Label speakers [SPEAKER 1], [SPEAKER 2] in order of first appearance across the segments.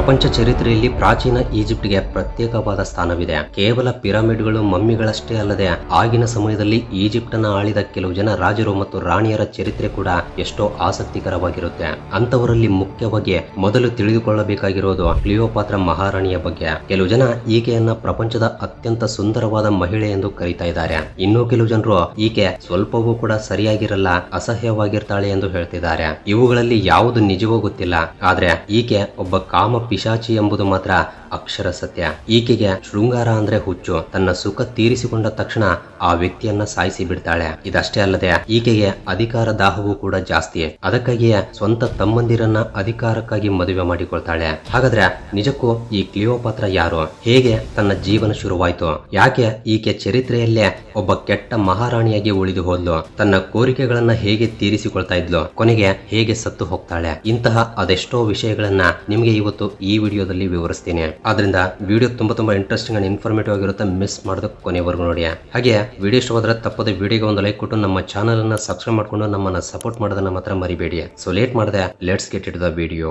[SPEAKER 1] ಪ್ರಪಂಚ ಚರಿತ್ರೆಯಲ್ಲಿ ಪ್ರಾಚೀನ ಈಜಿಪ್ಟ್ಗೆ ಪ್ರತ್ಯೇಕವಾದ ಸ್ಥಾನವಿದೆ. ಕೇವಲ ಪಿರಮಿಡ್ಗಳು ಮಮ್ಮಿಗಳಷ್ಟೇ ಅಲ್ಲದೆ, ಆಗಿನ ಸಮಯದಲ್ಲಿ ಈಜಿಪ್ಟನ್ನ ಆಳಿದ ಕೆಲವು ಜನ ರಾಜರು ಮತ್ತು ರಾಣಿಯರ ಚರಿತ್ರೆ ಕೂಡ ಎಷ್ಟೋ ಆಸಕ್ತಿಕರವಾಗಿರುತ್ತೆ. ಅಂತವರಲ್ಲಿ ಮುಖ್ಯವಾಗಿ ಮೊದಲು ತಿಳಿದುಕೊಳ್ಳಬೇಕಾಗಿರೋದು ಕ್ಲಿಯೋಪಾತ್ರ ಮಹಾರಾಣಿಯ ಬಗ್ಗೆ. ಕೆಲವು ಜನ ಈಕೆಯನ್ನ ಪ್ರಪಂಚದ ಅತ್ಯಂತ ಸುಂದರವಾದ ಮಹಿಳೆ ಎಂದು ಕರೀತಾ ಇದ್ದಾರೆ. ಇನ್ನೂ ಕೆಲವು ಜನರು ಈಕೆ ಸ್ವಲ್ಪವೂ ಕೂಡ ಸರಿಯಾಗಿರಲ್ಲ, ಅಸಹ್ಯವಾಗಿರ್ತಾಳೆ ಎಂದು ಹೇಳ್ತಿದ್ದಾರೆ. ಇವುಗಳಲ್ಲಿ ಯಾವುದು ನಿಜವೂ ಗೊತ್ತಿಲ್ಲ. ಆದ್ರೆ ಈಕೆ ಒಬ್ಬ ಕಾಮ ಪಿಶಾಚಿ ಎಂಬುದು ಮಾತ್ರ ಅಕ್ಷರ ಸತ್ಯ ಈಕೆಗೆ ಶೃಂಗಾರ ಅಂದ್ರೆ ಹುಚ್ಚು. ತನ್ನ ಸುಖ ತೀರಿಸಿಕೊಂಡ ತಕ್ಷಣ ಆ ವ್ಯಕ್ತಿಯನ್ನ ಸಾಯಿಸಿ ಬಿಡ್ತಾಳೆ. ಇದಷ್ಟೇ ಅಲ್ಲದೆ ಈಕೆಗೆ ಅಧಿಕಾರ ದಾಹವೂ ಕೂಡ ಜಾಸ್ತಿ. ಅದಕ್ಕಾಗಿಯೇ ಸ್ವಂತ ತಮ್ಮಂದಿರನ್ನ ಅಧಿಕಾರಕ್ಕಾಗಿ ಮದುವೆ ಮಾಡಿಕೊಳ್ತಾಳೆ. ಹಾಗಾದ್ರೆ ನಿಜಕ್ಕೂ ಈ ಕ್ಲಿಯೋಪಾತ್ರ ಯಾರು? ಹೇಗೆ ತನ್ನ ಜೀವನ ಶುರುವಾಯ್ತು? ಯಾಕೆ ಈಕೆ ಚರಿತ್ರೆಯಲ್ಲೇ ಒಬ್ಬ ಕೆಟ್ಟ ಮಹಾರಾಣಿಯಾಗಿ ಉಳಿದು ಹೋದ್ಲು? ತನ್ನ ಕೋರಿಕೆಗಳನ್ನ ಹೇಗೆ ತೀರಿಸಿಕೊಳ್ತಾ ಇದ್ಲು? ಕೊನೆಗೆ ಹೇಗೆ ಸತ್ತು ಹೋಗ್ತಾಳೆ? ಇಂತಹ ಅದೆಷ್ಟೋ ವಿಷಯಗಳನ್ನ ನಿಮಗೆ ಇವತ್ತು ಈ ವಿಡಿಯೋದಲ್ಲಿ ವಿವರಿಸ್ತೀನಿ. ಆದ್ರಿಂದ ವಿಡಿಯೋ ತುಂಬಾ ತುಂಬಾ ಇಂಟ್ರೆಸ್ಟಿಂಗ್ ಅಂಡ್ ಇನ್ಫಾರ್ಮೇಟಿವ್ ಆಗಿರುತ್ತೆ ಮಿಸ್ ಮಾಡೋದಕ್ಕೆ ಕೊನೆವರೆಗೂ ನೋಡಿ. ಹಾಗೆ ವಿಡಿಯೋ ಇಷ್ಟವಾದ್ರೆ ತಪ್ಪದೆ ವಿಡಿಯೋಗೆ ಒಂದು ಲೈಕ್ ಕೊಟ್ಟು ನಮ್ಮ ಚಾನಲ್ ಅನ್ನ ಸಬ್ಸ್ಕ್ರೈಬ್ ಮಾಡ್ಕೊಂಡು ನಮ್ಮನ್ನ ಸಪೋರ್ಟ್ ಮಾಡೋದನ್ನ ಮಾತ್ರ ಮರಿಬೇಡಿ. ಸೊ ಲೇಟ್ ಮಾಡಿದೆ let's get it the video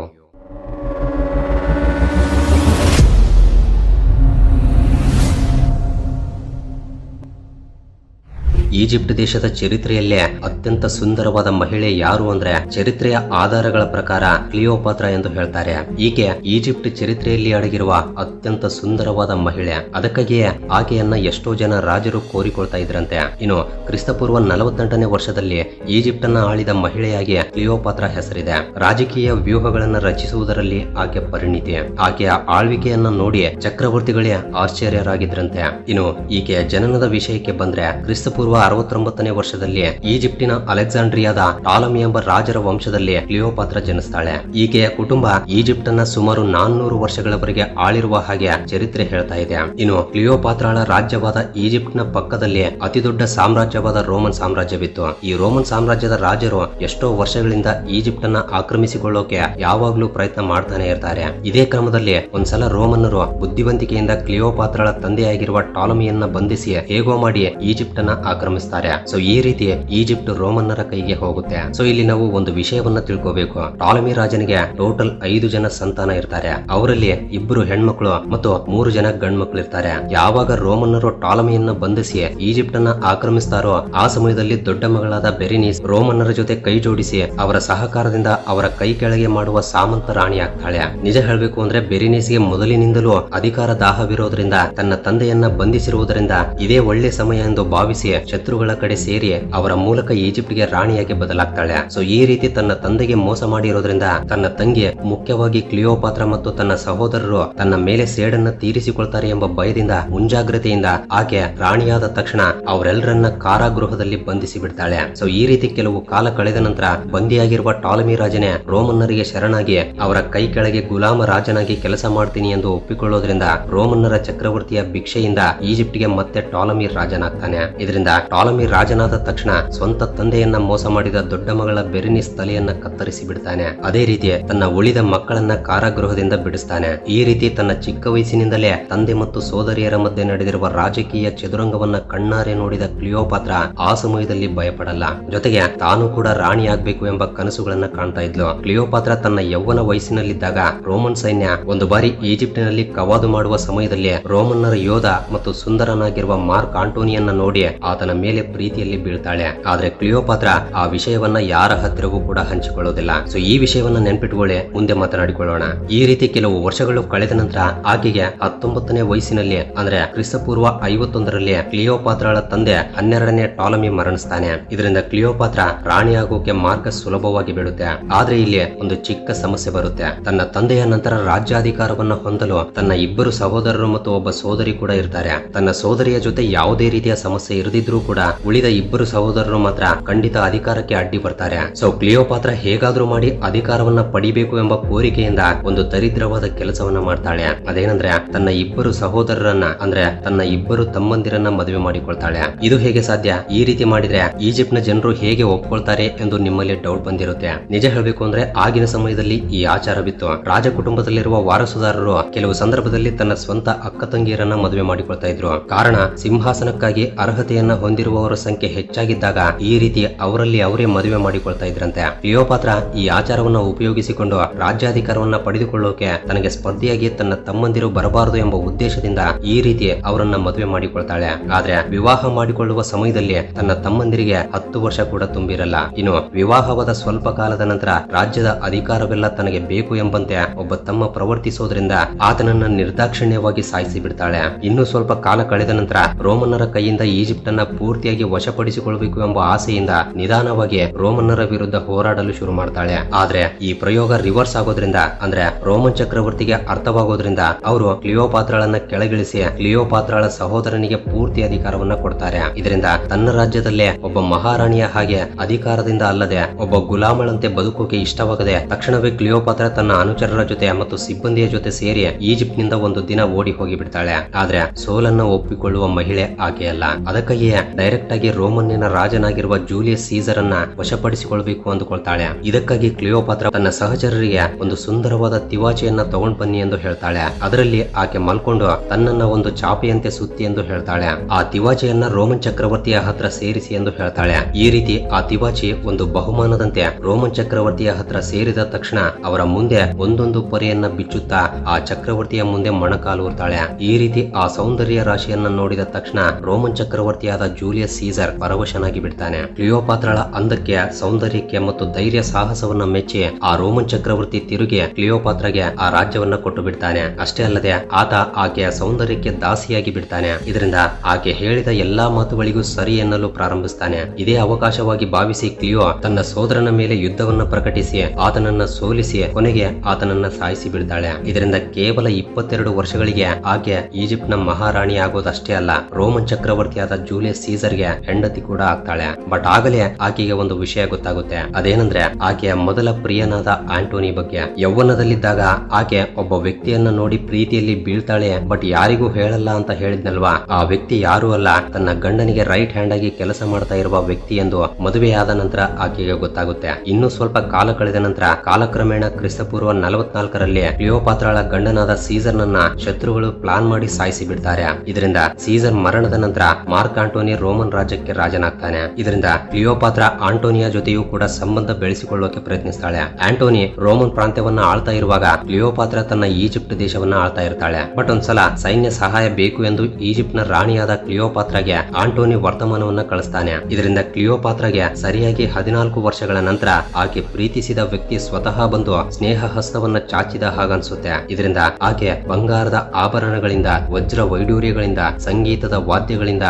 [SPEAKER 1] Egypt ದೇಶದ ಚರಿತ್ರೆಯಲ್ಲೇ ಅತ್ಯಂತ ಸುಂದರವಾದ ಮಹಿಳೆ ಯಾರು ಅಂದ್ರೆ ಚರಿತ್ರೆಯ ಆಧಾರಗಳ ಪ್ರಕಾರ ಕ್ಲಿಯೋಪಾತ್ರ ಎಂದು ಹೇಳ್ತಾರೆ. ಈಕೆ ಈಜಿಪ್ಟ್ ಚರಿತ್ರೆಯಲ್ಲಿ ಅಡಗಿರುವ ಅತ್ಯಂತ ಸುಂದರವಾದ ಮಹಿಳೆ. ಅದಕ್ಕಾಗಿಯೇ ಆಕೆಯನ್ನ ಎಷ್ಟೋ ಜನ ರಾಜರು ಕೋರಿಕೊಳ್ತಾ ಇದ್ರಂತೆ. ಇನ್ನು ಕ್ರಿಸ್ತಪೂರ್ವ ನಲವತ್ತೆಂಟನೇ ವರ್ಷದಲ್ಲಿ ಈಜಿಪ್ಟನ್ನ ಆಳಿದ ಮಹಿಳೆಯಾಗಿ ಕ್ಲಿಯೋಪಾತ್ರ ಹೆಸರಿದೆ. ರಾಜಕೀಯ ವ್ಯೂಹಗಳನ್ನ ರಚಿಸುವುದರಲ್ಲಿ ಆಕೆ ಪರಿಣಿತಿ. ಆಕೆಯ ಆಳ್ವಿಕೆಯನ್ನ ನೋಡಿ ಚಕ್ರವರ್ತಿಗಳೇ ಆಶ್ಚರ್ಯರಾಗಿದ್ರಂತೆ. ಇನ್ನು ಈಕೆಯ ಜನನದ ವಿಷಯಕ್ಕೆ ಬಂದ್ರೆ ಕ್ರಿಸ್ತಪೂರ್ವ ಅರವತ್ತೊಂಬತ್ತನೇ ವರ್ಷದಲ್ಲಿ ಈಜಿಪ್ಟಿನ ಅಲೆಕ್ಸಾಂಡ್ರಿಯಾದ ಟಾಲಮಿ ಎಂಬ ರಾಜರ ವಂಶದಲ್ಲಿ ಕ್ಲಿಯೋಪಾತ್ರ ಜನಿಸ್ತಾಳೆ. ಈಕೆಯ ಕುಟುಂಬ ಈಜಿಪ್ಟನ್ನ ಸುಮಾರು ನಾನ್ನೂರು ವರ್ಷಗಳವರೆಗೆ ಆಳಿರುವ ಹಾಗೆ ಚರಿತ್ರೆ ಹೇಳ್ತಾ ಇದೆ. ಇನ್ನು ಕ್ಲಿಯೋಪಾತ್ರಾಳ ರಾಜ್ಯವಾದ ಈಜಿಪ್ಟ್ನ ಪಕ್ಕದಲ್ಲಿ ಅತಿದೊಡ್ಡ ಸಾಮ್ರಾಜ್ಯವಾದ ರೋಮನ್ ಸಾಮ್ರಾಜ್ಯವಿತ್ತು. ಈ ರೋಮನ್ ಸಾಮ್ರಾಜ್ಯದ ರಾಜರು ಎಷ್ಟೋ ವರ್ಷಗಳಿಂದ ಈಜಿಪ್ಟನ್ನ ಆಕ್ರಮಿಸಿಕೊಳ್ಳೋಕೆ ಯಾವಾಗ್ಲೂ ಪ್ರಯತ್ನ ಮಾಡ್ತಾನೆ ಇರ್ತಾರೆ. ಇದೇ ಕ್ರಮದಲ್ಲಿ ಒಂದ್ಸಲ ರೋಮನ್ನರು ಬುದ್ಧಿವಂತಿಕೆಯಿಂದ ಕ್ಲಿಯೋಪಾತ್ರಳ ತಂದೆಯಾಗಿರುವ ಟಾಲಮಿಯನ್ನ ಬಂಧಿಸಿ ಹೇಗೋ ಮಾಡಿ ಈಜಿಪ್ಟನ್ನ ಆಕ್ರಮಿಸ್ತಾರೆ ಸೊ ಈ ರೀತಿ ಈಜಿಪ್ಟ್ ರೋಮನ್ನರ ಕೈಗೆ ಹೋಗುತ್ತೆ. ಸೊ ಇಲ್ಲಿ ನಾವು ಒಂದು ವಿಷಯವನ್ನ ತಿಳ್ಕೋಬೇಕು. ಟಾಲಮಿ ರಾಜನಿಗೆ ಟೋಟಲ್ ಐದು ಜನ ಸಂತಾನ ಇರ್ತಾರೆ. ಅವರಲ್ಲಿ ಇಬ್ಬರು ಹೆಣ್ಮಕ್ಳು ಮತ್ತು ಮೂರು ಜನ ಗಂಡ್ಮಕ್ಳು ಇರ್ತಾರೆ. ಯಾವಾಗ ರೋಮನ್ನರು ಟಾಲಮಿಯನ್ನ ಬಂಧಿಸಿ ಈಜಿಪ್ಟ್ ಅನ್ನ ಆಕ್ರಮಿಸ್ತಾರೋ ಆ ಸಮಯದಲ್ಲಿ ದೊಡ್ಡ ಮಗಳಾದ ಬೆರಿನೀಸ್ ರೋಮನ್ನರ ಜೊತೆ ಕೈ ಜೋಡಿಸಿ ಅವರ ಸಹಕಾರದಿಂದ ಅವರ ಕೈ ಕೆಳಗೆ ಮಾಡುವ ಸಾಮಂತ ರಾಣಿ ಆಗ್ತಾಳೆ. ನಿಜ ಹೇಳಬೇಕು ಅಂದ್ರೆ ಬೆರಿನೀಸ್ಗೆ ಮೊದಲಿನಿಂದಲೂ ಅಧಿಕಾರ ದಾಹವಿರೋದ್ರಿಂದ ತನ್ನ ತಂದೆಯನ್ನ ಬಂಧಿಸಿರುವುದರಿಂದ ಇದೇ ಒಳ್ಳೆ ಸಮಯ ಎಂದು ಭಾವಿಸಿ ಶತ್ರುಗಳ ಕಡೆ ಸೇರಿ ಅವರ ಮೂಲಕ ಈಜಿಪ್ಟ್ಗೆ ರಾಣಿಯಾಗಿ ಬದಲಾಗ್ತಾಳೆ. ಸೊ ಈ ರೀತಿ ತನ್ನ ತಂದೆಗೆ ಮೋಸ ಮಾಡಿರೋದ್ರಿಂದ ತನ್ನ ತಂಗಿ ಮುಖ್ಯವಾಗಿ ಕ್ಲಿಯೋಪಾತ್ರ ಮತ್ತು ತನ್ನ ಸಹೋದರರು ತನ್ನ ಮೇಲೆ ಸೇಡನ್ನ ತೀರಿಸಿಕೊಳ್ತಾರೆ ಎಂಬ ಭಯದಿಂದ, ಮುಂಜಾಗ್ರತೆಯಿಂದ ಆಕೆ ರಾಣಿಯಾದ ತಕ್ಷಣ ಅವರೆಲ್ಲರನ್ನ ಕಾರಾಗೃಹದಲ್ಲಿ ಬಂಧಿಸಿ ಬಿಡ್ತಾಳೆ ಸೊ ಈ ರೀತಿ ಕೆಲವು ಕಾಲ ಕಳೆದ ನಂತರ ಬಂದಿಯಾಗಿರುವ ಟಾಲಮಿ ರಾಜನೇ ರೋಮನ್ನರಿಗೆ ಶರಣಾಗಿ ಅವರ ಕೈ ಕೆಳಗೆ ಗುಲಾಮ ರಾಜನಾಗಿ ಕೆಲಸ ಮಾಡ್ತೀನಿ ಎಂದು ಒಪ್ಪಿಕೊಳ್ಳೋದ್ರಿಂದ ರೋಮನ್ನರ ಚಕ್ರವರ್ತಿಯ ಭಿಕ್ಷೆಯಿಂದ ಈಜಿಪ್ಟ್ಗೆ ಮತ್ತೆ ಟಾಲಮಿ ರಾಜನಾಗ್ತಾನೆ. ಇದರಿಂದ ಟಾಲಮಿ ರಾಜನಾದ ತಕ್ಷಣ ಸ್ವಂತ ತಂದೆಯನ್ನ ಮೋಸ ಮಾಡಿದ ದೊಡ್ಡ ಮಗಳ ಬೆರಿನಿಸ್ ತಲೆಯನ್ನ ಕತ್ತರಿಸಿ ಬಿಡ್ತಾನೆ. ಅದೇ ರೀತಿ ತನ್ನ ಉಳಿದ ಮಕ್ಕಳನ್ನ ಕಾರಾಗೃಹದಿಂದ ಬಿಡಿಸ್ತಾನೆ. ಈ ರೀತಿ ತನ್ನ ಚಿಕ್ಕ ವಯಸ್ಸಿನಿಂದಲೇ ತಂದೆ ಮತ್ತು ಸೋದರಿಯರ ಮಧ್ಯೆ ನಡೆದಿರುವ ರಾಜಕೀಯ ಚದುರಂಗವನ್ನ ಕಣ್ಣಾರೆ ನೋಡಿದ ಕ್ಲಿಯೋಪಾತ್ರ ಆ ಸಮಯದಲ್ಲಿ ಭಯಪಡಲ್ಲ. ಜೊತೆಗೆ ತಾನು ಕೂಡ ರಾಣಿ ಆಗ್ಬೇಕು ಎಂಬ ಕನಸುಗಳನ್ನ ಕಾಣ್ತಾ ಇದ್ಲು. ಕ್ಲಿಯೋಪಾತ್ರ ತನ್ನ ಯೌವನ ವಯಸ್ಸಿನಲ್ಲಿದ್ದಾಗ ರೋಮನ್ ಸೈನ್ಯ ಒಂದು ಬಾರಿ ಈಜಿಪ್ಟಿನಲ್ಲಿ ಕವಾದು ಮಾಡುವ ಸಮಯದಲ್ಲಿ ರೋಮನ್ನರ ಯೋಧ ಮತ್ತು ಸುಂದರನಾಗಿರುವ ಮಾರ್ಕ್ ಆಂಟೋನಿಯನ್ನ ನೋಡಿ ಆತನ ಮೇಲೆ ಪ್ರೀತಿಯಲ್ಲಿ ಬೀಳ್ತಾಳೆ. ಆದ್ರೆ ಕ್ಲಿಯೋಪಾತ್ರ ಆ ವಿಷಯವನ್ನ ಯಾರ ಹತ್ತಿರವೂ ಕೂಡ ಹಂಚಿಕೊಳ್ಳೋದಿಲ್ಲ. ಸೊ ಈ ವಿಷಯವನ್ನ ನೆನ್ಪಿಟ್ಕೊಳ್ಳಿ, ಮುಂದೆ ಮಾತನಾಡಿಕೊಳ್ಳೋಣ. ಈ ರೀತಿ ಕೆಲವು ವರ್ಷಗಳು ಕಳೆದ ನಂತರ ಆಕೆಗೆ ಹತ್ತೊಂಬತ್ತನೇ ವಯಸ್ಸಿನಲ್ಲಿ, ಅಂದ್ರೆ ಕ್ರಿಸ್ತಪೂರ್ವ ಐವತ್ತೊಂದರಲ್ಲಿ ಕ್ಲಿಯೋಪಾತ್ರಳ ತಂದೆ ಹನ್ನೆರಡನೇ ಟಾಲಮಿ ಮರಣಿಸ್ತಾನೆ. ಇದರಿಂದ ಕ್ಲಿಯೋಪಾತ್ರ ರಾಣಿಯಾಗೋಕೆ ಮಾರ್ಗ ಸುಲಭವಾಗಿ ಬೀಳುತ್ತೆ. ಆದ್ರೆ ಇಲ್ಲಿ ಒಂದು ಚಿಕ್ಕ ಸಮಸ್ಯೆ ಬರುತ್ತೆ. ತನ್ನ ತಂದೆಯ ನಂತರ ರಾಜ್ಯಾಧಿಕಾರವನ್ನ ಹೊಂದಲು ತನ್ನ ಇಬ್ಬರು ಸಹೋದರರು ಮತ್ತು ಒಬ್ಬ ಸೋದರಿ ಕೂಡ ಇರ್ತಾರೆ. ತನ್ನ ಸೋದರಿಯ ಜೊತೆ ಯಾವುದೇ ರೀತಿಯ ಸಮಸ್ಯೆ ಇರದಿದ್ರೂ ಕೂಡ ಉಳಿದ ಇಬ್ಬರು ಸಹೋದರರು ಮಾತ್ರ ಖಂಡಿತ ಅಧಿಕಾರಕ್ಕೆ ಅಡ್ಡಿ ಬರ್ತಾರೆ ಸೊ ಕ್ಲಿಯೋಪಾತ್ರ ಹೇಗಾದ್ರೂ ಮಾಡಿ ಅಧಿಕಾರವನ್ನ ಪಡಿಬೇಕು ಎಂಬ ಕೋರಿಕೆಯಿಂದ ಒಂದು ದರಿದ್ರವಾದ ಕೆಲಸವನ್ನ ಮಾಡ್ತಾಳೆ. ಅದೇನಂದ್ರೆ, ತನ್ನ ಇಬ್ಬರು ಸಹೋದರರನ್ನ, ಅಂದ್ರೆ ತನ್ನ ಇಬ್ಬರು ತಮ್ಮಂದಿರನ್ನ ಮದುವೆ ಮಾಡಿಕೊಳ್ತಾಳೆ. ಇದು ಹೇಗೆ ಸಾಧ್ಯ? ಈ ರೀತಿ ಮಾಡಿದ್ರೆ ಈಜಿಪ್ಟ್ನ ಜನರು ಹೇಗೆ ಒಪ್ಕೊಳ್ತಾರೆ ಎಂದು ನಿಮ್ಮಲ್ಲಿ ಡೌಟ್ ಬಂದಿರುತ್ತೆ. ನಿಜ ಹೇಳಬೇಕು ಅಂದ್ರೆ ಆಗಿನ ಸಮಯದಲ್ಲಿ ಈ ಆಚಾರವಿತ್ತು ರಾಜ ಕುಟುಂಬದಲ್ಲಿರುವ ವಾರಸುದಾರರು ಕೆಲವು ಸಂದರ್ಭದಲ್ಲಿ ತನ್ನ ಸ್ವಂತ ಅಕ್ಕ ತಂಗಿಯರನ್ನ ಮದುವೆ ಮಾಡಿಕೊಳ್ತಾ ಇದ್ರು. ಕಾರಣ, ಸಿಂಹಾಸನಕ್ಕಾಗಿ ಅರ್ಹತೆಯನ್ನ ಹೊಂದಿ ಹೊಂದಿರುವವರ ಸಂಖ್ಯೆ ಹೆಚ್ಚಾಗಿದ್ದಾಗ ಈ ರೀತಿ ಅವರಲ್ಲಿ ಅವರೇ ಮದುವೆ ಮಾಡಿಕೊಳ್ತಾ ಇದ್ರಂತೆ. ಕ್ಲಿಯೋಪಾತ್ರ ಈ ಆಚಾರವನ್ನ ಉಪಯೋಗಿಸಿಕೊಂಡು ರಾಜ್ಯಾಧಿಕಾರವನ್ನ ಪಡೆದುಕೊಳ್ಳೋಕೆ ತನಗೆ ಸ್ಪರ್ಧೆಯಾಗಿ ತನ್ನ ತಮ್ಮಂದಿರು ಬರಬಾರದು ಎಂಬ ಉದ್ದೇಶದಿಂದ ಈ ರೀತಿ ಅವರನ್ನ ಮದುವೆ ಮಾಡಿಕೊಳ್ತಾಳೆ. ಆದ್ರೆ ವಿವಾಹ ಮಾಡಿಕೊಳ್ಳುವ ಸಮಯದಲ್ಲಿ ತನ್ನ ತಮ್ಮಂದಿರಿಗೆ ಹತ್ತು ವರ್ಷ ಕೂಡ ತುಂಬಿರಲ್ಲ. ಇನ್ನು ವಿವಾಹವಾದ ಸ್ವಲ್ಪ ಕಾಲದ ನಂತರ ರಾಜ್ಯದ ಅಧಿಕಾರವೆಲ್ಲ ತನಗೆ ಬೇಕು ಎಂಬಂತೆ ಒಬ್ಬ ತಮ್ಮ ಪ್ರವರ್ತಿಸೋದ್ರಿಂದ ಆತನನ್ನ ನಿರ್ದಾಕ್ಷಿಣ್ಯವಾಗಿ ಸಾಯಿಸಿ ಬಿಡ್ತಾಳೆ ಇನ್ನು ಸ್ವಲ್ಪ ಕಾಲ ಕಳೆದ ನಂತರ ರೋಮನ್ನರ ಕೈಯಿಂದ ಈಜಿಪ್ಟ್ ಅನ್ನ ಪೂರ್ತಿಯಾಗಿ ವಶಪಡಿಸಿಕೊಳ್ಳಬೇಕು ಎಂಬ ಆಸೆಯಿಂದ ನಿಧಾನವಾಗಿ ರೋಮನ್ನರ ವಿರುದ್ಧ ಹೋರಾಡಲು ಶುರು ಮಾಡ್ತಾಳೆ. ಆದ್ರೆ ಈ ಪ್ರಯೋಗ ರಿವರ್ಸ್ ಆಗೋದ್ರಿಂದ, ಅಂದ್ರೆ ರೋಮನ್ ಚಕ್ರವರ್ತಿಗೆ ಅರ್ಥವಾಗೋದ್ರಿಂದ ಅವರು ಕ್ಲಿಯೋಪಾತ್ರಳನ್ನ ಕೆಳಗಿಳಿಸಿ ಕ್ಲಿಯೋಪಾತ್ರಳ ಸಹೋದರನಿಗೆ ಪೂರ್ತಿ ಅಧಿಕಾರವನ್ನ ಕೊಡ್ತಾರೆ. ಇದರಿಂದ ತನ್ನ ರಾಜ್ಯದಲ್ಲೇ ಒಬ್ಬ ಮಹಾರಾಣಿಯ ಹಾಗೆ ಅಧಿಕಾರದಿಂದ ಅಲ್ಲದೆ ಒಬ್ಬ ಗುಲಾಮಳಂತೆ ಬದುಕೋಕೆ ಇಷ್ಟವಾಗದೆ ತಕ್ಷಣವೇ ಕ್ಲಿಯೋಪಾತ್ರ ತನ್ನ ಅನುಚರರ ಜೊತೆ ಮತ್ತು ಸಿಬ್ಬಂದಿಯ ಜೊತೆ ಸೇರಿ ಈಜಿಪ್ಟ್ನಿಂದ ಒಂದು ದಿನ ಓಡಿ ಹೋಗಿ ಬಿಡ್ತಾಳೆ ಆದ್ರೆ ಸೋಲನ್ನ ಒಪ್ಪಿಕೊಳ್ಳುವ ಮಹಿಳೆ ಆಕೆಯಲ್ಲ. ಅದಕ್ಕಾಗಿಯೇ ಡೈರೆಕ್ಟ್ ಆಗಿ ರೋಮನ್ನಿನ ರಾಜನಾಗಿರುವ ಜೂಲಿಯಸ್ ಸೀಸರ್ ಅನ್ನ ವಶಪಡಿಸಿಕೊಳ್ಬೇಕು ಅಂದುಕೊಳ್ತಾಳೆ. ಇದಕ್ಕಾಗಿ ಕ್ಲಿಯೋಪಾತ್ರ ತನ್ನ ಸಹಚರರಿಗೆ ಒಂದು ಸುಂದರವಾದ ತಿವಾಚೆಯನ್ನ ತಗೊಂಡ್ ಬನ್ನಿ ಎಂದು ಹೇಳ್ತಾಳೆ. ಅದರಲ್ಲಿ ಆಕೆ ಮಲ್ಕೊಂಡು ತನ್ನನ್ನ ಒಂದು ಚಾಪೆಯಂತೆ ಸುತ್ತಿ ಎಂದು ಹೇಳ್ತಾಳೆ. ಆ ತಿವಾಚೆಯನ್ನ ರೋಮನ್ ಚಕ್ರವರ್ತಿಯ ಹತ್ರ ಸೇರಿಸಿ ಎಂದು ಹೇಳ್ತಾಳೆ. ಈ ರೀತಿ ಆ ತಿವಾಚಿ ಒಂದು ಬಹುಮಾನದಂತೆ ರೋಮನ್ ಚಕ್ರವರ್ತಿಯ ಹತ್ರ ಸೇರಿದ ತಕ್ಷಣ ಅವರ ಮುಂದೆ ಒಂದೊಂದು ಪೊರೆಯನ್ನ ಬಿಚ್ಚುತ್ತಾ ಆ ಚಕ್ರವರ್ತಿಯ ಮುಂದೆ ಮೊಣಕಾಲೂರ್ತಾಳೆ ಈ ರೀತಿ ಆ ಸೌಂದರ್ಯ ರಾಶಿಯನ್ನ ನೋಡಿದ ತಕ್ಷಣ ರೋಮನ್ ಚಕ್ರವರ್ತಿಯಾದ ಜೂಲಿಯಸ್ ಸೀಸರ್ ಪರವಶನಾಗಿ ಬಿಡ್ತಾನೆ. ಕ್ಲಿಯೋಪಾತ್ರಳ ಅಂದಕ್ಕೆ ಸೌಂದರ್ಯಕ್ಕೆ ಮತ್ತು ಧೈರ್ಯ ಸಾಹಸವನ್ನ ಮೆಚ್ಚಿ ಆ ರೋಮನ್ ಚಕ್ರವರ್ತಿ ತಿರುಗಿ ಕ್ಲಿಯೋಪಾತ್ರಗೆ ಆ ರಾಜ್ಯವನ್ನ ಕೊಟ್ಟು ಬಿಡ್ತಾನೆ. ಅಷ್ಟೇ ಅಲ್ಲದೆ ಆತ ಆಕೆಯ ಸೌಂದರ್ಯಕ್ಕೆ ದಾಸಿಯಾಗಿ ಬಿಡ್ತಾನೆ. ಇದರಿಂದ ಆಕೆ ಹೇಳಿದ ಎಲ್ಲಾ ಮಾತುಗಳಿಗೂ ಸರಿ ಎನ್ನಲು ಪ್ರಾರಂಭಿಸ್ತಾನೆ. ಇದೇ ಅವಕಾಶವಾಗಿ ಭಾವಿಸಿ ಕ್ಲಿಯೋ ತನ್ನ ಸೋದರನ ಮೇಲೆ ಯುದ್ಧವನ್ನ ಪ್ರಕಟಿಸಿ ಆತನನ್ನ ಸೋಲಿಸಿ ಕೊನೆಗೆ ಆತನನ್ನ ಸಾಯಿಸಿ ಬಿಡ್ತಾಳೆ ಇದರಿಂದ ಕೇವಲ ಇಪ್ಪತ್ತೆರಡು ವರ್ಷಗಳಿಗೆ ಆಕೆ ಈಜಿಪ್ಟ್ನ ಮಹಾರಾಣಿ ಆಗೋದಷ್ಟೇ ಅಲ್ಲ, ರೋಮನ್ ಚಕ್ರವರ್ತಿಯಾದ ಜೂಲಿಯಸ್ ಸೀಸರ್ಗೆ ಹೆಂಡತಿ ಕೂಡ ಆಗ್ತಾಳೆ. ಬಟ್ ಆಗಲೇ ಆಕೆಗೆ ಒಂದು ವಿಷಯ ಗೊತ್ತಾಗುತ್ತೆ. ಅದೇನಂದ್ರೆ, ಆಕೆಯ ಮೊದಲ ಪ್ರಿಯನಾದ ಆಂಟೋನಿ ಬಗ್ಗೆ. ಯೌವನದಲ್ಲಿದ್ದಾಗ ಆಕೆ ಒಬ್ಬ ವ್ಯಕ್ತಿಯನ್ನ ನೋಡಿ ಪ್ರೀತಿಯಲ್ಲಿ ಬೀಳ್ತಾಳೆ. ಬಟ್ ಯಾರಿಗೂ ಹೇಳಲ್ಲ ಅಂತ ಹೇಳಿದ್ನಲ್ವಾ? ಆ ವ್ಯಕ್ತಿ ಯಾರು ಅಲ್ಲ. ತನ್ನ ಗಂಡನಿಗೆ ರೈಟ್ ಹ್ಯಾಂಡ್ ಆಗಿ ಕೆಲಸ ಮಾಡ್ತಾ ಇರುವ ವ್ಯಕ್ತಿ ಎಂದು ಮದುವೆಯಾದ ನಂತರ ಆಕೆಗೆ ಗೊತ್ತಾಗುತ್ತೆ. ಇನ್ನು ಸ್ವಲ್ಪ ಕಾಲ ಕಳೆದ ನಂತರ, ಕಾಲಕ್ರಮೇಣ ಕ್ರಿಸ್ತಪೂರ್ವ ನಲವತ್ನಾಲ್ಕರಲ್ಲಿ ಕ್ಲಿಯೋಪಾತ್ರಳ ಗಂಡನಾದ ಸೀಸರ್ನನ್ನ ಶತ್ರುಗಳು ಪ್ಲಾನ್ ಮಾಡಿ ಸಾಯಿಸಿ ಬಿಡ್ತಾರೆ ಇದರಿಂದ ಸೀಸರ್ ಮರಣದ ನಂತರ ಮಾರ್ಕ್ ಆಂಟೋನಿ ರೋಮನ್ ರಾಜ್ಯಕ್ಕೆ ರಾಜನಾಗ್ತಾನೆ. ಇದರಿಂದ ಕ್ಲಿಯೋಪಾತ್ರ ಆಂಟೋನಿಯ ಜೊತೆಯೂ ಕೂಡ ಸಂಬಂಧ ಬೆಳೆಸಿಕೊಳ್ಳೋಕೆ ಪ್ರಯತ್ನಿಸ್ತಾಳೆ. ಆಂಟೋನಿ ರೋಮನ್ ಪ್ರಾಂತ್ಯವನ್ನ ಆಳ್ತಾ ಇರುವಾಗ ಕ್ಲಿಯೋಪಾತ್ರ ತನ್ನ ಈಜಿಪ್ಟ್ ದೇಶವನ್ನ ಆಳ್ತಾ ಇರ್ತಾಳೆ. ಬಟ್ ಒಂದ್ಸಲ ಸೈನ್ಯ ಸಹಾಯ ಬೇಕು ಎಂದು ಈಜಿಪ್ಟ್ನ ರಾಣಿಯಾದ ಕ್ಲಿಯೋಪಾತ್ರಗೆ ಆಂಟೋನಿ ವರ್ತಮಾನವನ್ನ ಕಳಿಸ್ತಾನೆ. ಇದರಿಂದ ಕ್ಲಿಯೋಪಾತ್ರಗೆ ಸರಿಯಾಗಿ ಹದಿನಾಲ್ಕು ವರ್ಷಗಳ ನಂತರ ಆಕೆ ಪ್ರೀತಿಸಿದ ವ್ಯಕ್ತಿ ಸ್ವತಃ ಬಂದು ಸ್ನೇಹ ಹಸ್ತವನ್ನ ಚಾಚಿದ ಹಾಗನ್ಸುತ್ತೆ. ಇದರಿಂದ ಆಕೆ ಬಂಗಾರದ ಆಭರಣಗಳಿಂದ, ವಜ್ರ ವೈಡೂರ್ಯಗಳಿಂದ ಸಂಗೀತದ ವಾದ್ಯಗಳಿಂದ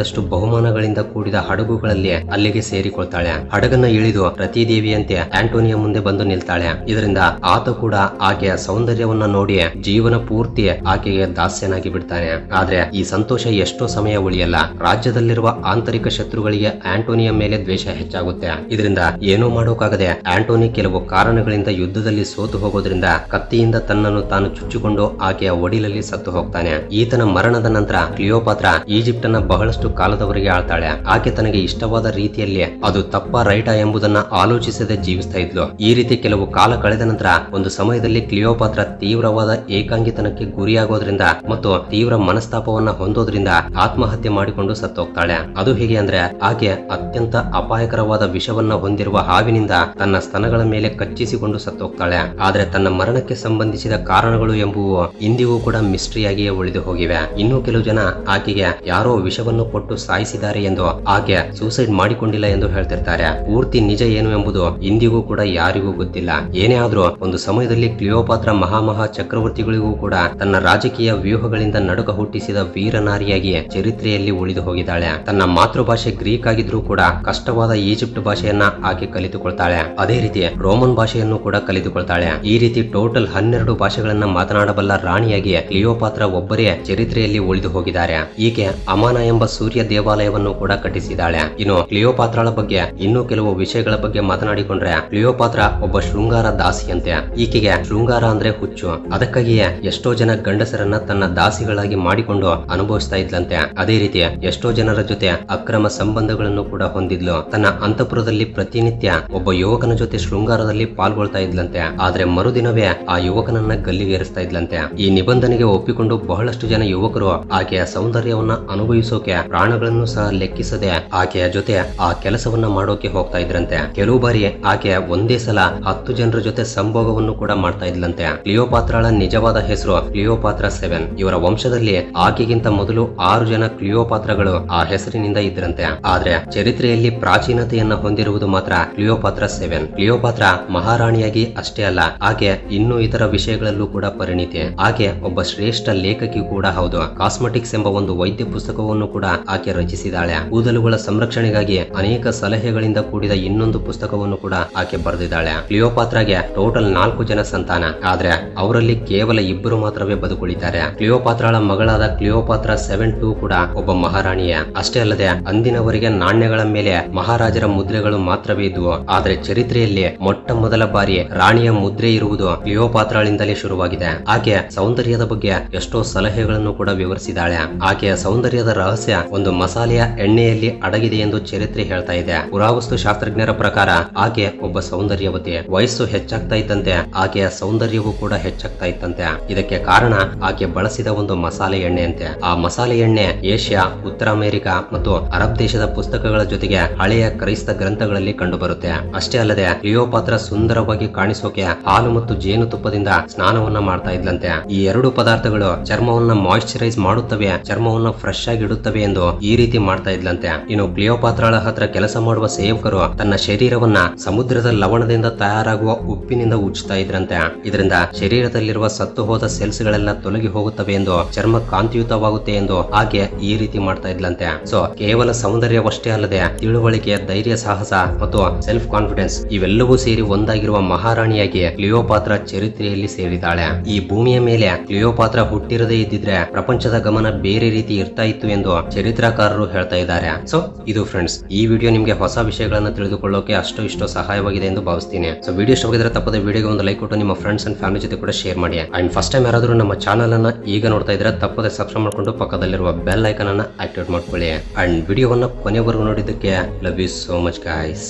[SPEAKER 1] ಲೆಕ್ಕವಿಲ್ಲದಷ್ಟು ಬಹುಮಾನಗಳಿಂದ ಕೂಡಿದ ಹಡಗುಗಳಲ್ಲಿ ಅಲ್ಲಿಗೆ ಸೇರಿಕೊಳ್ತಾಳೆ. ಹಡಗನ್ನ ಇಳಿದು ಪ್ರತಿದೇವಿಯಂತೆ ಆಂಟೋನಿಯ ಮುಂದೆ ಬಂದು ನಿಲ್ತಾಳೆ. ಇದರಿಂದ ಆತ ಕೂಡ ಆಕೆಯ ಸೌಂದರ್ಯವನ್ನ ನೋಡಿ ಜೀವನ ಪೂರ್ತಿ ಆಕೆಗೆ ದಾಸ್ಯನಾಗಿ ಬಿಡ್ತಾನೆ. ಆದ್ರೆ ಈ ಸಂತೋಷ ಎಷ್ಟೋ ಸಮಯ ಉಳಿಯಲ್ಲ. ರಾಜ್ಯದಲ್ಲಿರುವ ಆಂತರಿಕ ಶತ್ರುಗಳಿಗೆ ಆಂಟೋನಿಯ ಮೇಲೆ ದ್ವೇಷ ಹೆಚ್ಚಾಗುತ್ತೆ. ಇದರಿಂದ ಏನೂ ಮಾಡೋಕಾಗದೆ ಆಂಟೋನಿ ಕೆಲವು ಕಾರಣಗಳಿಂದ ಯುದ್ಧದಲ್ಲಿ ಸೋತು ಹೋಗೋದ್ರಿಂದ ಕತ್ತಿಯಿಂದ ತನ್ನನ್ನು ತಾನು ಚುಚ್ಚಿಕೊಂಡು ಆಕೆಯ ಒಡಿಲಲ್ಲಿ ಸತ್ತು ಹೋಗ್ತಾನೆ. ಈತನ ಮರಣದ ನಂತರ ಕ್ಲಿಯೋಪಾತ್ರ ಈಜಿಪ್ಟನ್ನ ಬಹಳಷ್ಟು ಕಾಲದವರೆಗೆ ಆಳ್ತಾಳೆ. ಆಕೆ ತನಗೆ ಇಷ್ಟವಾದ ರೀತಿಯಲ್ಲಿ ಅದು ತಪ್ಪ ರೈಟ ಎಂಬುದನ್ನ ಆಲೋಚಿಸದೆ ಜೀವಿಸ್ತಾ ಇದ್ಲು. ಈ ರೀತಿ ಕೆಲವು ಕಾಲ ಕಳೆದ ನಂತರ ಒಂದು ಸಮಯದಲ್ಲಿ ಕ್ಲಿಯೋಪಾತ್ರ ತೀವ್ರವಾದ ಏಕಾಂಗಿತನಕ್ಕೆ ಗುರಿಯಾಗೋದ್ರಿಂದ ಮತ್ತು ತೀವ್ರ ಮನಸ್ತಾಪವನ್ನ ಹೊಂದೋದ್ರಿಂದ ಆತ್ಮಹತ್ಯೆ ಮಾಡಿಕೊಂಡು ಸತ್ತೋಗ್ತಾಳೆ. ಅದು ಹೇಗೆ ಅಂದ್ರೆ ಆಕೆ ಅತ್ಯಂತ ಅಪಾಯಕರವಾದ ವಿಷವನ್ನ ಹೊಂದಿರುವ ಹಾವಿನಿಂದ ತನ್ನ ಸ್ತನಗಳ ಮೇಲೆ ಕಚ್ಚಿಸಿಕೊಂಡು ಸತ್ತೋಗ್ತಾಳೆ. ಆದ್ರೆ ತನ್ನ ಮರಣಕ್ಕೆ ಸಂಬಂಧಿಸಿದ ಕಾರಣಗಳು ಎಂಬುವು ಇಂದಿಗೂ ಕೂಡ ಮಿಸ್ಟ್ರಿಯಾಗಿಯೇ ಉಳಿದು ಹೋಗಿವೆ. ಇನ್ನೂ ಕೆಲವು ಜನ ಆಕೆಗೆ ಯಾರೋ ವಿಷವನ್ನು ಕೊಟ್ಟು ಸಾಯಿಸಿದ್ದಾರೆ ಎಂದು ಆಕೆ ಸೂಸೈಡ್ ಮಾಡಿಕೊಂಡಿಲ್ಲ ಎಂದು ಹೇಳ್ತಿರ್ತಾರೆ. ಪೂರ್ತಿ ನಿಜ ಏನು ಎಂಬುದು ಇಂದಿಗೂ ಕೂಡ ಯಾರಿಗೂ ಗೊತ್ತಿಲ್ಲ. ಏನೇ ಆದ್ರೂ ಒಂದು ಸಮಯದಲ್ಲಿ ಕ್ಲಿಯೋಪಾತ್ರ ಮಹಾಮಹಾ ಚಕ್ರವರ್ತಿಗಳಿಗೂ ಕೂಡ ತನ್ನ ರಾಜಕೀಯ ವ್ಯೂಹಗಳಿಂದ ನಡುಕ ಹುಟ್ಟಿಸಿದ ವೀರನಾರಿಯಾಗಿ ಚರಿತ್ರೆಯಲ್ಲಿ ಉಳಿದು ಹೋಗಿದ್ದಾಳೆ. ತನ್ನ ಮಾತೃಭಾಷೆ ಗ್ರೀಕ್ ಆಗಿದ್ರೂ ಕೂಡ ಕಷ್ಟವಾದ ಈಜಿಪ್ಟ್ ಭಾಷೆಯನ್ನ ಆಕೆ ಕಲಿತುಕೊಳ್ತಾಳೆ. ಅದೇ ರೀತಿ ರೋಮನ್ ಭಾಷೆಯನ್ನು ಕೂಡ ಕಲಿತುಕೊಳ್ತಾಳೆ. ಈ ರೀತಿ ಟೋಟಲ್ ಹನ್ನೆರಡು ಭಾಷೆಗಳನ್ನ ಮಾತನಾಡಬಲ್ಲ ರಾಣಿಯಾಗಿ ಕ್ಲಿಯೋಪಾತ್ರ ಒಬ್ಬರೇ ಚರಿತ್ರೆಯಲ್ಲಿ ಉಳಿದು ಹೋಗಿದ್ದಾರೆ. ಈಕೆ ಅಮಾನ ಎಂಬ ಸೂರ್ಯ ದೇವಾಲಯವನ್ನು ಕೂಡ ಕಟ್ಟಿಸಿದ್ದಾಳೆ. ಇನ್ನು ಕ್ಲಿಯೋಪಾತ್ರಳ ಬಗ್ಗೆ ಇನ್ನೂ ಕೆಲವು ವಿಷಯಗಳ ಬಗ್ಗೆ ಮಾತನಾಡಿಕೊಂಡ್ರೆ ಕ್ಲಿಯೋಪಾತ್ರ ಒಬ್ಬ ಶೃಂಗಾರ ದಾಸಿಯಂತೆ. ಈಕೆಗೆ ಶೃಂಗಾರ ಅಂದ್ರೆ ಹುಚ್ಚು. ಅದಕ್ಕಾಗಿಯೇ ಎಷ್ಟೋ ಜನ ಗಂಡಸರನ್ನ ತನ್ನ ದಾಸಿಗಳಾಗಿ ಮಾಡಿಕೊಂಡು ಅನುಭವಿಸ್ತಾ ಇದ್ಲಂತೆ. ಅದೇ ರೀತಿ ಎಷ್ಟೋ ಜನರ ಜೊತೆ ಅಕ್ರಮ ಸಂಬಂಧಗಳನ್ನು ಕೂಡ ಹೊಂದಿದ್ಲು. ತನ್ನ ಅಂತಪುರದಲ್ಲಿ ಪ್ರತಿನಿತ್ಯ ಒಬ್ಬ ಯುವಕನ ಜೊತೆ ಶೃಂಗಾರದಲ್ಲಿ ಪಾಲ್ಗೊಳ್ತಾ ಇದ್ಲಂತೆ. ಆದ್ರೆ ಮರುದಿನವೇ ಆ ಯುವಕನನ್ನ ಗಲ್ಲಿಗೇರಿಸ್ತಾ ಇದ್ಲಂತೆ. ಈ ನಿಬಂಧನೆಗೆ ಒಪ್ಪಿಕೊಂಡು ಬಹಳಷ್ಟು ಜನ ಯುವಕರು ಆಕೆಯ ಸೌಂದರ್ಯವನ್ನ ಅನುಭವಿಸೋಕೆ ಪ್ರಾಣಗಳನ್ನು ಸಹ ಲೆಕ್ಕಿಸದೆ ಆಕೆಯ ಜೊತೆ ಆ ಕೆಲಸವನ್ನ ಮಾಡೋಕೆ ಹೋಗ್ತಾ ಇದ್ರಂತೆ. ಕೆಲವು ಬಾರಿ ಆಕೆ ಒಂದೇ ಸಲ ಹತ್ತು ಜನರ ಜೊತೆ ಸಂಭೋಗವನ್ನು ಕೂಡ ಮಾಡ್ತಾ ಇದ್ಲಂತೆ. ಕ್ಲಿಯೋಪಾತ್ರಾಳ ನಿಜವಾದ ಹೆಸರು ಕ್ಲಿಯೋಪಾತ್ರ ಸೆವೆನ್. ಇವರ ವಂಶದಲ್ಲಿ ಆಕೆಗಿಂತ ಮೊದಲು ಆರು ಜನ ಕ್ಲಿಯೋಪಾತ್ರಗಳು ಆ ಹೆಸರಿನಿಂದ ಇದ್ರಂತೆ. ಆದ್ರೆ ಚರಿತ್ರೆಯಲ್ಲಿ ಪ್ರಾಚೀನತೆಯನ್ನ ಹೊಂದಿರುವುದು ಮಾತ್ರ ಕ್ಲಿಯೋಪಾತ್ರ ಸೆವೆನ್. ಕ್ಲಿಯೋಪಾತ್ರ ಮಹಾರಾಣಿಯಾಗಿ ಅಷ್ಟೇ ಅಲ್ಲ, ಆಕೆ ಇನ್ನೂ ಇತರ ವಿಷಯಗಳಲ್ಲೂ ಕೂಡ ಪರಿಣಿತಿ. ಆಕೆ ಒಬ್ಬ ಶ್ರೇಷ್ಠ ಲೇಖಕಿ ಕೂಡ ಹೌದು. ಕಾಸ್ಮೆಟಿಕ್ಸ್ ಎಂಬ ಒಂದು ವೈದ್ಯ ಪುಸ್ತಕವನ್ನು ಕೂಡ ಆಕೆ ರಚಿಸಿದಾಳೆ. ಕೂದಲುಗಳ ಸಂರಕ್ಷಣೆಗಾಗಿ ಅನೇಕ ಸಲಹೆಗಳಿಂದ ಕೂಡಿದ ಇನ್ನೊಂದು ಪುಸ್ತಕವನ್ನು ಕೂಡ ಆಕೆ ಬರೆದಿದ್ದಾಳೆ. ಕ್ಲಿಯೋಪಾತ್ರಾಗೆ ಟೋಟಲ್ ನಾಲ್ಕು ಜನ ಸಂತಾನ. ಆದ್ರೆ ಅವರಲ್ಲಿ ಕೇವಲ ಇಬ್ಬರು ಮಾತ್ರವೇ ಬದುಕುಳಿತಾರೆ. ಕ್ಲಿಯೋಪಾತ್ರಾಳ ಮಗಳಾದ ಕ್ಲಿಯೋಪಾತ್ರ ಸೆವೆನ್ ಟೂ ಕೂಡ ಒಬ್ಬ ಮಹಾರಾಣಿಯ. ಅಷ್ಟೇ ಅಲ್ಲದೆ ಅಂದಿನವರೆಗೆ ನಾಣ್ಯಗಳ ಮೇಲೆ ಮಹಾರಾಜರ ಮುದ್ರೆಗಳು ಮಾತ್ರವೇ ಇದ್ವು. ಆದ್ರೆ ಚರಿತ್ರೆಯಲ್ಲಿ ಮೊಟ್ಟ ಮೊದಲ ಬಾರಿ ರಾಣಿಯ ಮುದ್ರೆ ಇರುವುದು ಕ್ಲಿಯೋಪಾತ್ರಾಳಿಂದಲೇ ಶುರುವಾಗಿದೆ. ಆಕೆ ಸೌಂದರ್ಯದ ಬಗ್ಗೆ ಎಷ್ಟೋ ಸಲಹೆಗಳನ್ನು ಕೂಡ ವಿವರಿಸಿದಾಳೆ ಆಕೆಯ ಸೌಂದರ್ಯದ ರಹಸ್ಯ ಒಂದು ಮಸಾಲೆಯ ಎಣ್ಣೆಯಲ್ಲಿ ಅಡಗಿದೆ ಎಂದು ಚರಿತ್ರೆ ಹೇಳ್ತಾ ಇದೆ. ಪುರಾವಸ್ತು ಶಾಸ್ತ್ರಜ್ಞರ ಪ್ರಕಾರ ಆಕೆ ಒಬ್ಬ ಸೌಂದರ್ಯವತಿ ವಯಸ್ಸು ಹೆಚ್ಚಾಗ್ತಾ ಇದ್ದಂತೆ ಆಕೆಯ ಸೌಂದರ್ಯವೂ ಕೂಡ ಹೆಚ್ಚಾಗ್ತಾ ಇತ್ತಂತೆ ಇದಕ್ಕೆ ಕಾರಣ ಆಕೆ ಬಳಸಿದ ಒಂದು ಮಸಾಲೆ ಎಣ್ಣೆ ಅಂತೆ ಆ ಮಸಾಲೆ ಎಣ್ಣೆ ಏಷ್ಯಾ, ಉತ್ತರ ಅಮೆರಿಕ ಮತ್ತು ಅರಬ್ ದೇಶದ ಪುಸ್ತಕಗಳ ಜೊತೆಗೆ ಹಳೆಯ ಕ್ರೈಸ್ತ ಗ್ರಂಥಗಳಲ್ಲಿ ಕಂಡುಬರುತ್ತೆ. ಅಷ್ಟೇ ಅಲ್ಲದೆ ಲಿಯೋಪಾತ್ರ ಸುಂದರವಾಗಿ ಕಾಣಿಸೋಕೆ ಹಾಲು ಮತ್ತು ಜೇನುತುಪ್ಪದಿಂದ ಸ್ನಾನವನ್ನ ಮಾಡ್ತಾ ಇದ್ಲಂತೆ. ಈ ಎರಡು ಪದಾರ್ಥಗಳು ಚರ್ಮವನ್ನ ಮಾಯಿಶ್ಚರೈಸ್ ಮಾಡುತ್ತವೆ, ಚರ್ಮವನ್ನ ಫ್ರೆಶ್ ಆಗಿ ಇಡುತ್ತವೆ ಎಂದು ಈ ರೀತಿ ಮಾಡ್ತಾ ಇದ್ಲಂತೆ. ಇನ್ನು ಕ್ಲಿಯೋಪಾತ್ರಾಳ ಹತ್ರ ಕೆಲಸ ಮಾಡುವ ಸೇವಕರು ತನ್ನ ಶರೀರವನ್ನ ಸಮುದ್ರದ ಲವಣದಿಂದ ತಯಾರಾಗುವ ಉಪ್ಪಿನಿಂದ ಉಚ್ಚುತ್ತಾ ಇದ್ರಂತೆ. ಇದರಿಂದ ಶರೀರದಲ್ಲಿರುವ ಸತ್ತು ಹೋದ ಸೆಲ್ಸ್ ಗಳೆಲ್ಲ ತೊಲಗಿ ಹೋಗುತ್ತವೆ ಎಂದು ಚರ್ಮ ಕಾಂತಿಯುತವಾಗುತ್ತೆ ಎಂದು ಹಾಗೆ ಈ ರೀತಿ ಮಾಡ್ತಾ ಇದ್ಲಂತೆ. ಸೊ, ಕೇವಲ ಸೌಂದರ್ಯವಷ್ಟೇ ಅಲ್ಲದೆ ತಿಳುವಳಿಕೆ ಧೈರ್ಯ, ಸಾಹಸ ಮತ್ತು ಸೆಲ್ಫ್ ಕಾನ್ಫಿಡೆನ್ಸ್ ಇವೆಲ್ಲವೂ ಸೇರಿ ಒಂದಾಗಿರುವ ಮಹಾರಾಣಿಯಾಗಿ ಕ್ಲಿಯೋಪಾತ್ರ ಚರಿತ್ರೆಯಲ್ಲಿ ಸೇರಿದ್ದಾಳೆ. ಈ ಭೂಮಿಯ ಮೇಲೆ ಕ್ಲಿಯೋಪಾತ್ರ ಹುಟ್ಟಿರದೇ ಇದ್ದಿದ್ರೆ ಪ್ರಪಂಚದ ಗಮನ ಬೇರೆ ರೀತಿ ಇರ್ತಾ ಇತ್ತು ಎಂದು ಚರಿತ್ರಕಾರರು ಹೇಳ್ತಾ ಇದ್ದಾರೆ. ಸೊ ಇದು ಫ್ರೆಂಡ್ಸ್ ಈ ವಿಡಿಯೋ ನಿಮಗೆ ಹೊಸ ವಿಷಯಗಳನ್ನು ತಿಳಿದುಕೊಳ್ಳೋಕೆ ಅಷ್ಟು ಇಷ್ಟು ಸಹಾಯವಾಗಿದೆ ಎಂದು ಭಾವಿಸ್ತೀನಿ. ಸೊ ವಿಡಿಯೋ ಇಷ್ಟವಾಗಿದ್ರೆ ತಪ್ಪದೆ ವಿಡಿಯೋಗೆ ಒಂದು ಲೈಕ್ ಕೊಟ್ಟು ನಿಮ್ಮ ಫ್ರೆಂಡ್ಸ್ ಅಂಡ್ ಫ್ಯಾಮಿಲಿ ಜೊತೆ ಕೂಡ ಶೇರ್ ಮಾಡಿ. ಅಂಡ್ ಫಸ್ಟ್ ಟೈಮ್ ಯಾರಾದರೂ ನಮ್ಮ ಚಾನಲ್ ಅನ್ನ ಈಗ ನೋಡ್ತಾ ಇದ್ರೆ ತಪ್ಪದೆ ಸಬ್ಸ್ಕ್ರೈಬ್ ಮಾಡ್ಕೊಂಡು ಪಕ್ಕದಲ್ಲಿರುವ ಬೆಲ್ ಐಕನ್ ಅನ್ನ ಆಕ್ಟಿವೇಟ್ ಮಾಡ್ಕೊಳ್ಳಿ. ಅಂಡ್ ವಿಡಿಯೋವನ್ನ ಕೊನೆವರೆಗೂ ನೋಡಿದ್ದಕ್ಕೆ love you so much guys